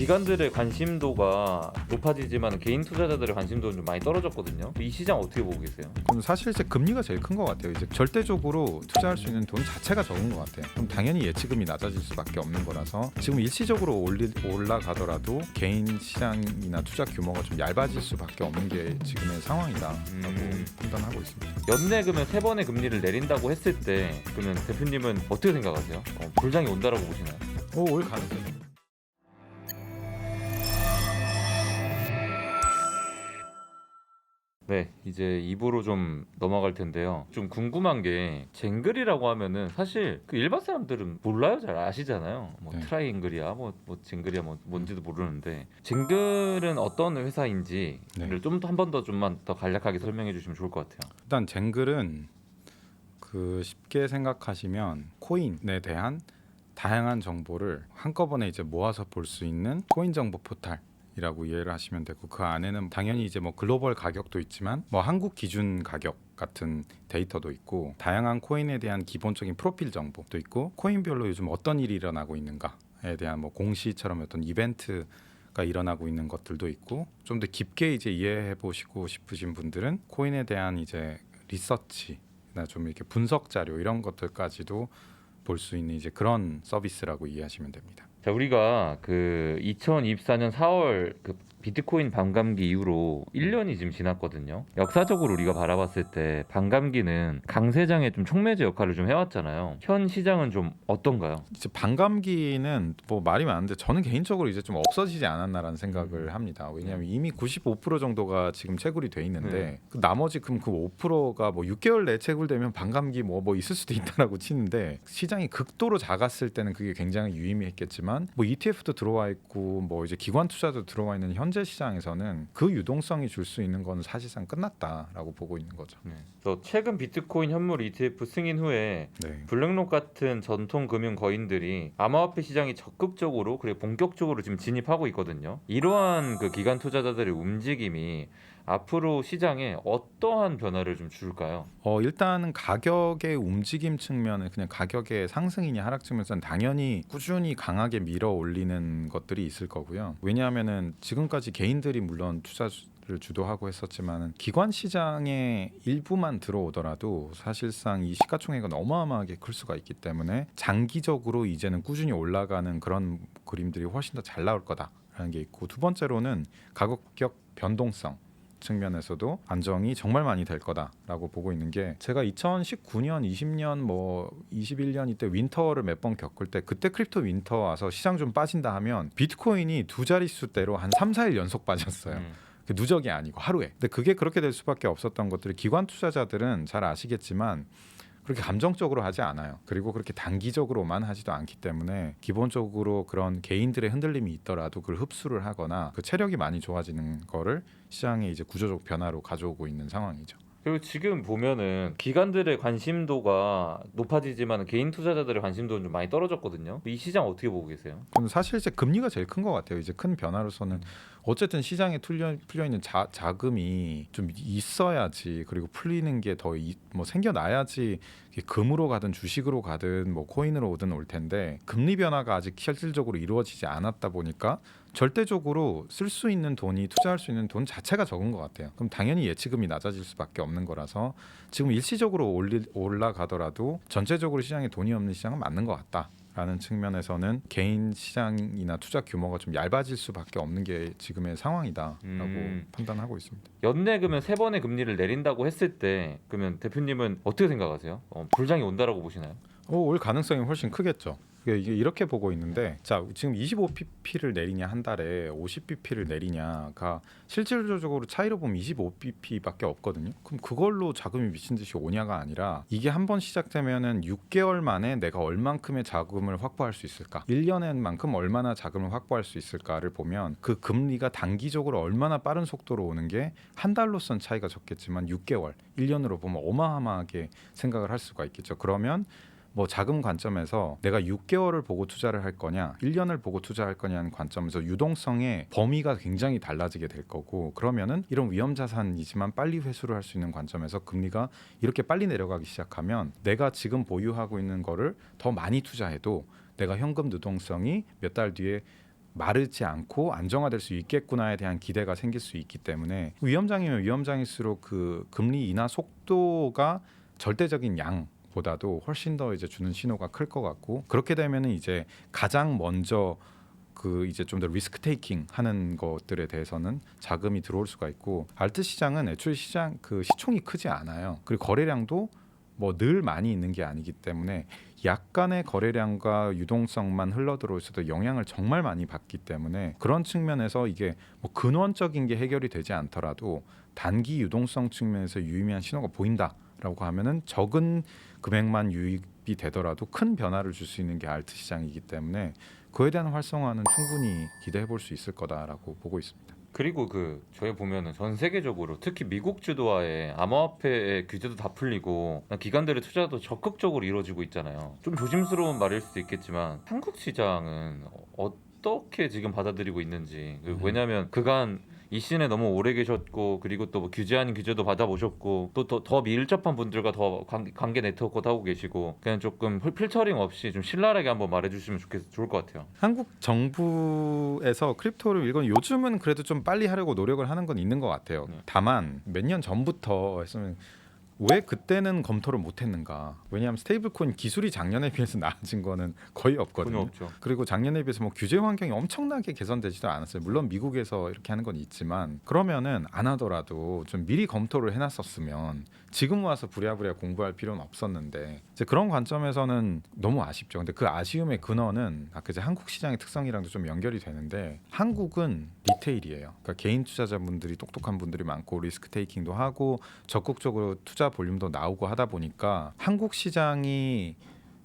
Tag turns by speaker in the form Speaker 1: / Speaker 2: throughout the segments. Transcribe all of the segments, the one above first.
Speaker 1: 기관들의 관심도가 높아지지만 개인 투자자들의 관심도는 좀 많이 떨어졌거든요. 이 시장 어떻게 보고 계세요?
Speaker 2: 그럼 사실 이제 금리가 제일 큰 것 같아요. 이제 절대적으로 투자할 수 있는 돈 자체가 적은 것 같아요. 그럼 당연히 예치금이 낮아질 수밖에 없는 거라서 지금 일시적으로 올리, 올라가더라도 개인 시장이나 투자 규모가 좀 얇아질 수밖에 없는 게 지금의 상황이다라고
Speaker 1: 음.
Speaker 2: 판단하고 있습니다.
Speaker 1: 연내 그러면 세 번의 금리를 내린다고 했을 때 그러면 대표님은 어떻게 생각하세요? 어, 불장이 온다라고 보시나요?
Speaker 2: 오, 올 가능성이
Speaker 1: 네, 이제 2부로 좀 넘어갈 텐데요. 좀 궁금한 게 쟁글이라고 하면은 사실 그 일반 사람들은 몰라요, 잘 아시잖아요. 뭐
Speaker 2: 네.
Speaker 1: 트라이앵글이야, 뭐, 뭐 쟁글이야, 뭐 뭔지도 모르는데 쟁글은 어떤 회사인지를
Speaker 2: 네.
Speaker 1: 좀더한번 더 좀만 더 간략하게 설명해 주시면 좋을 것 같아요.
Speaker 2: 일단 쟁글은 그 쉽게 생각하시면 코인에 대한 다양한 정보를 한꺼번에 이제 모아서 볼 수 있는 코인 정보 포탈 이라고 이해를 하시면 되고 그 안에는 당연히 이제 뭐 글로벌 가격도 있지만 뭐 한국 기준 가격 같은 데이터도 있고 다양한 코인에 대한 기본적인 프로필 정보도 있고 코인별로 요즘 어떤 일이 일어나고 있는가에 대한 뭐 공시처럼 어떤 이벤트 가 일어나고 있는 것들도 있고 좀 더 깊게 이제 이해해 보시고 싶으신 분들은 코인에 대한 이제 리서치나 좀 이렇게 분석 자료 이런 것들까지도 볼 수 있는 이제 그런 서비스라고 이해하시면 됩니다.
Speaker 1: 자, 우리가 그 2024년 4월 그 비트코인 반감기 이후로 1년이 지금 지났거든요. 역사적으로 우리가 바라봤을 때 반감기는 강세장의 좀 촉매제 역할을 좀 해왔잖아요. 현 시장은 좀 어떤가요?
Speaker 2: 이제 반감기는 뭐 말이 많은데 저는 개인적으로 이제 좀 없어지지 않았나라는 생각을 합니다. 왜냐하면 이미 95% 정도가 지금 채굴이 돼 있는데
Speaker 1: 네.
Speaker 2: 그 나머지 그럼 그 5%가 뭐 6개월 내 채굴되면 반감기 뭐 뭐 있을 수도 있다라고 치는데 시장이 극도로 작았을 때는 그게 굉장히 유의미했겠지만 뭐 ETF도 들어와 있고 뭐 이제 기관 투자도 들어와 있는 현재 시장에서는 그 유동성이 줄 수 있는 건 사실상 끝났다라고 보고 있는 거죠.
Speaker 1: 그래서 최근 비트코인 현물 ETF 승인 후에
Speaker 2: 네.
Speaker 1: 블랙록 같은 전통 금융 거인들이 암호화폐 시장에 적극적으로 그리고 본격적으로 지금 진입하고 있거든요. 이러한 그 기관 투자자들의 움직임이 앞으로 시장에 어떠한 변화를 좀 줄까요?
Speaker 2: 어 일단은 가격의 움직임 측면은 그냥 가격의 상승이냐 하락 측면에서는 당연히 꾸준히 강하게 밀어 올리는 것들이 있을 거고요. 왜냐하면은 지금까지 개인들이 물론 투자 를 주도하고 했었지만은 기관 시장의 일부만 들어오더라도 사실상 이 시가총액은 어마어마하게 클 수가 있기 때문에 장기적으로 이제는 꾸준히 올라가는 그런 그림들이 훨씬 더 잘 나올 거다라는 게 있고 두 번째로는 가격 변동성 측면에서도 안정이 정말 많이 될 거다라고 보고 있는 게 제가 2019년, 20년, 뭐 21년 이때 윈터를 몇 번 겪을 때 그때 크립토 윈터 와서 시장 좀 빠진다 하면 비트코인이 두 자릿수대로 한 3, 4일 연속 빠졌어요.
Speaker 1: 음.
Speaker 2: 그 누적이 아니고 하루에. 근데 그게 그렇게 될 수밖에 없었던 것들이 기관 투자자들은 잘 아시겠지만 그렇게 감정적으로 하지 않아요. 그리고 그렇게 단기적으로만 하지도 않기 때문에 기본적으로 그런 개인들의 흔들림이 있더라도 그걸 흡수를 하거나 그 체력이 많이 좋아지는 거를 시장에 이제 구조적 변화로 가져오고 있는 상황이죠.
Speaker 1: 그리고 지금 보면은 기관들의 관심도가 높아지지만 개인 투자자들의 관심도는 좀 많이 떨어졌거든요. 이 시장 어떻게 보고 계세요?
Speaker 2: 그럼 사실 이제 금리가 제일 큰 것 같아요. 이제 큰 변화로서는 어쨌든 시장에 풀려, 풀려 있는 자, 자금이 좀 있어야지 그리고 풀리는 게 더 뭐 생겨나야지 금으로 가든 주식으로 가든 뭐 코인으로 오든 올 텐데 금리 변화가 아직 실질적으로 이루어지지 않았다 보니까 절대적으로 쓸 수 있는 돈이 투자할 수 있는 돈 자체가 적은 것 같아요. 그럼 당연히 예치금이 낮아질 수밖에 없는 거라서 지금 일시적으로 올리, 올라가더라도 전체적으로 시장에 돈이 없는 시장은 맞는 것 같다. 라는 측면에서는 개인 시장이나 투자 규모가 좀 얇아질 수밖에 없는 게 지금의 상황이다라고
Speaker 1: 음.
Speaker 2: 판단하고 있습니다.
Speaker 1: 연내 그러면 세 번의 금리를 내린다고 했을 때 그러면 대표님은 어떻게 생각하세요? 어, 불장이 온다라고 보시나요?
Speaker 2: 오, 올 가능성이 훨씬 크겠죠. 이렇게 보고 있는데 자 지금 25pp를 내리냐 한 달에 50pp를 내리냐가 실질적으로 차이로 보면 25pp밖에 없거든요. 그럼 그걸로 자금이 미친 듯이 오냐가 아니라 이게 한 번 시작되면은 6개월 만에 내가 얼만큼의 자금을 확보할 수 있을까? 1년엔 만큼 얼마나 자금을 확보할 수 있을까를 보면 그 금리가 단기적으로 얼마나 빠른 속도로 오는 게 한 달로선 차이가 적겠지만 6개월, 1년으로 보면 어마어마하게 생각을 할 수가 있겠죠. 그러면 뭐 자금 관점에서 내가 6개월을 보고 투자를 할 거냐, 1년을 보고 투자할 거냐는 관점에서 유동성의 범위가 굉장히 달라지게 될 거고 그러면은 이런 위험 자산이지만 빨리 회수를 할 수 있는 관점에서 금리가 이렇게 빨리 내려가기 시작하면 내가 지금 보유하고 있는 거를 더 많이 투자해도 내가 현금 유동성이 몇 달 뒤에 마르지 않고 안정화될 수 있겠구나에 대한 기대가 생길 수 있기 때문에 위험장이면 위험장일수록 그 금리 인하 속도가 절대적인 양 보다도 훨씬 더 이제 주는 신호가 클 것 같고 그렇게 되면은 이제 가장 먼저 그 이제 좀 더 리스크 테이킹 하는 것들에 대해서는 자금이 들어올 수가 있고 알트 시장은 애초에 시장 그 시총이 크지 않아요. 그리고 거래량도 뭐 늘 많이 있는 게 아니기 때문에 약간의 거래량과 유동성만 흘러들어 있어도 영향을 정말 많이 받기 때문에 그런 측면에서 이게 뭐 근원적인 게 해결이 되지 않더라도 단기 유동성 측면에서 유의미한 신호가 보인다 라고 하면은 적은 금액만 유입이 되더라도 큰 변화를 줄 수 있는 게 알트 시장이기 때문에 그에 대한 활성화는 충분히 기대해 볼 수 있을 거다라고 보고 있습니다.
Speaker 1: 그리고 그 저희 보면은 전 세계적으로 특히 미국 주도하에 암호화폐의 규제도 다 풀리고 기관들의 투자도 적극적으로 이루어지고 있잖아요. 좀 조심스러운 말일 수도 있겠지만 한국 시장은 어떻게 지금 받아들이고 있는지 그
Speaker 2: 음.
Speaker 1: 왜냐하면 그간 이 씬에 너무 오래 계셨고 그리고 또 뭐 규제 아닌 규제도 받아보셨고 또 더 밀접한 분들과 더 관- 관계 네트워크도 하고 계시고 그냥 조금 필- 필터링 없이 좀 신랄하게 한번 말해주시면 좋겠 좋을 것 같아요.
Speaker 2: 한국 정부에서 크립토를 이건 요즘은 그래도 좀 빨리 하려고 노력을 하는 건 있는 것 같아요.
Speaker 1: 네.
Speaker 2: 다만 몇 년 전부터 했으면 왜 그때는 검토를 못했는가? 왜냐하면 스테이블코인 기술이 작년에 비해서 나아진 거는 거의 없거든요. 그리고 작년에 비해서 뭐 규제 환경이 엄청나게 개선되지도 않았어요. 물론 미국에서 이렇게 하는 건 있지만 그러면은 안 하더라도 좀 미리 검토를 해놨었으면 지금 와서 부랴부랴 공부할 필요는 없었는데 이제 그런 관점에서는 너무 아쉽죠. 근데 그 아쉬움의 근원은 아까 이제 한국 시장의 특성이랑도 좀 연결이 되는데 한국은 리테일이에요. 그러니까 개인 투자자분들이 똑똑한 분들이 많고 리스크 테이킹도 하고 적극적으로 투자 볼륨도 나오고 하다 보니까 한국 시장이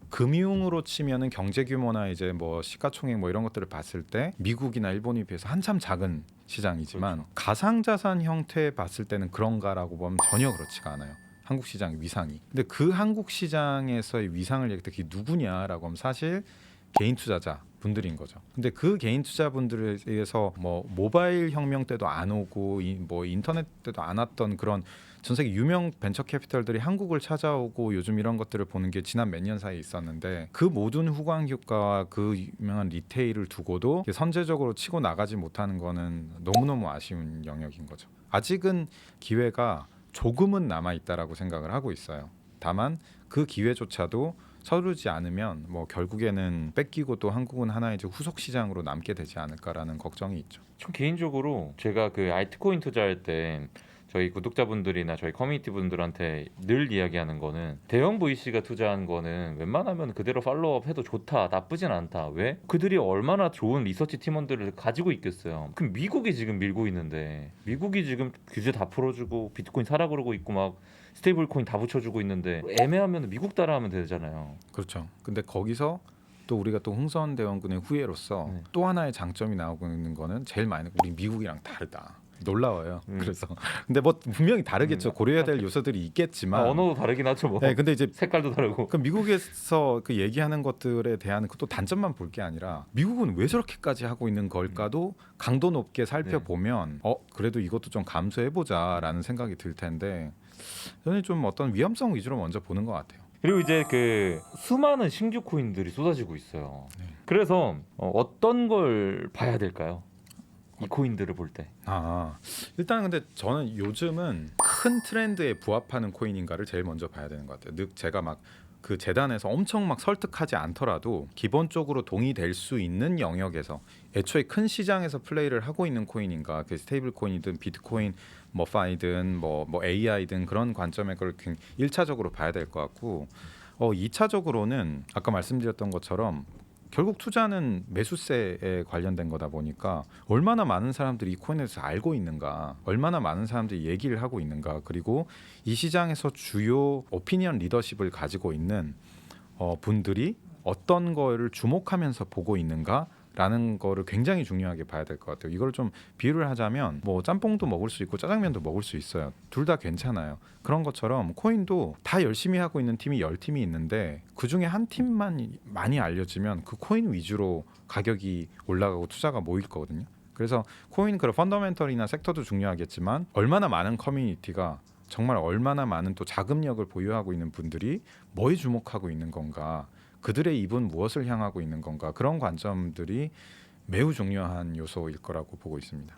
Speaker 2: 금융으로 치면은 경제 규모나 이제 뭐 시가총액 뭐 이런 것들을 봤을 때 미국이나 일본에 비해서 한참 작은 시장이지만
Speaker 1: 그렇죠.
Speaker 2: 가상 자산 형태 봤을 때는 그런가라고 보면 전혀 그렇지가 않아요. 한국 시장의 위상이. 근데 그 한국 시장에서의 위상을 얘기할 때 그게 누구냐라고 하면 사실 개인 투자자 분들인 거죠. 근데 그 개인 투자 분들에 의해서 뭐 모바일 혁명 때도 안 오고 이, 뭐 인터넷 때도 안 왔던 그런 전 세계 유명 벤처 캐피털들이 한국을 찾아오고 요즘 이런 것들을 보는 게 지난 몇 년 사이에 있었는데 그 모든 후광 효과와 그 유명한 리테일을 두고도 선제적으로 치고 나가지 못하는 거는 너무너무 아쉬운 영역인 거죠. 아직은 기회가 조금은 남아 있다라고 생각을 하고 있어요. 다만 그 기회조차도 서두르지 않으면 뭐 결국에는 뺏기고 또 한국은 하나의 이제 후속 시장으로 남게 되지 않을까라는 걱정이 있죠.
Speaker 1: 전 개인적으로 제가 그 알트코인 투자할 때 저희 구독자분들이나 저희 커뮤니티 분들한테 늘 이야기하는 거는 대형 VC가 투자한 거는 웬만하면 그대로 팔로우업 해도 좋다 나쁘진 않다 왜 그들이 얼마나 좋은 리서치 팀원들을 가지고 있겠어요 그럼 미국이 지금 밀고 있는데 미국이 지금 규제 다 풀어주고 비트코인 사라 그러고 있고 막 스테이블 코인 다 붙여주고 있는데 애매하면 미국 따라하면 되잖아요
Speaker 2: 그렇죠. 근데 거기서 또 우리가 또 흥선 대원군의 후예로서
Speaker 1: 네.
Speaker 2: 또 하나의 장점이 나오고 있는 거는 제일 많이 우리 미국이랑 다르다. 놀라워요.
Speaker 1: 음.
Speaker 2: 그래서 근데 뭐 분명히 다르겠죠.
Speaker 1: 음.
Speaker 2: 고려해야 될 요소들이
Speaker 1: 아,
Speaker 2: 있겠지만.
Speaker 1: 언어도 다르긴 하죠 뭐
Speaker 2: 네, 근데 이제
Speaker 1: 색깔도 다르고
Speaker 2: 그 미국에서 그 얘기하는 것들에 대한 그 또 단점만 볼 게 아니라 미국은 왜 저렇게까지 하고 있는 걸까도 강도 높게 살펴보면 어 그래도 이것도 좀 감수해 보자라는 생각이 들 텐데 저는 좀 어떤 위험성 위주로 먼저 보는 것 같아요.
Speaker 1: 그리고 이제 그 수많은 신규 코인들이 쏟아지고 있어요.
Speaker 2: 네.
Speaker 1: 그래서 어, 어떤 걸 봐야 될까요? 이 코인들을 볼 때.
Speaker 2: 아 일단 근데 저는 요즘은 큰 트렌드에 부합하는 코인인가를 제일 먼저 봐야 되는 것 같아요. 즉 제가 막 그 재단에서 엄청 막 설득하지 않더라도 기본적으로 동의될 수 있는 영역에서 애초에 큰 시장에서 플레이를 하고 있는 코인인가 그 스테이블 코인이든 비트코인 머파이든 뭐, 뭐 AI든 그런 관점의 걸 굉- 일차적으로 봐야 될 것 같고 어 2차적으로는 아까 말씀드렸던 것처럼 결국 투자는 매수세에 관련된 거다 보니까 얼마나 많은 사람들이 이 코인에 대해서 알고 있는가, 얼마나 많은 사람들이 얘기를 하고 있는가, 그리고 이 시장에서 주요 오피니언 리더십을 가지고 있는 어, 분들이 어떤 거를 주목하면서 보고 있는가 라는 거를 굉장히 중요하게 봐야 될 것 같아요. 이걸 좀 비유를 하자면 뭐 짬뽕도 먹을 수 있고 짜장면도 먹을 수 있어요. 둘 다 괜찮아요. 그런 것처럼 코인도 다 열심히 하고 있는 팀이 열 팀이 있는데 그 중에 한 팀만 많이 알려지면 그 코인 위주로 가격이 올라가고 투자가 모일 거거든요. 그래서 코인 그런 펀더멘털이나 섹터도 중요하겠지만 얼마나 많은 커뮤니티가 정말 얼마나 많은 또 자금력을 보유하고 있는 분들이 뭐에 주목하고 있는 건가 그들의 입은 무엇을 향하고 있는 건가 그런 관점들이 매우 중요한 요소일 거라고 보고 있습니다.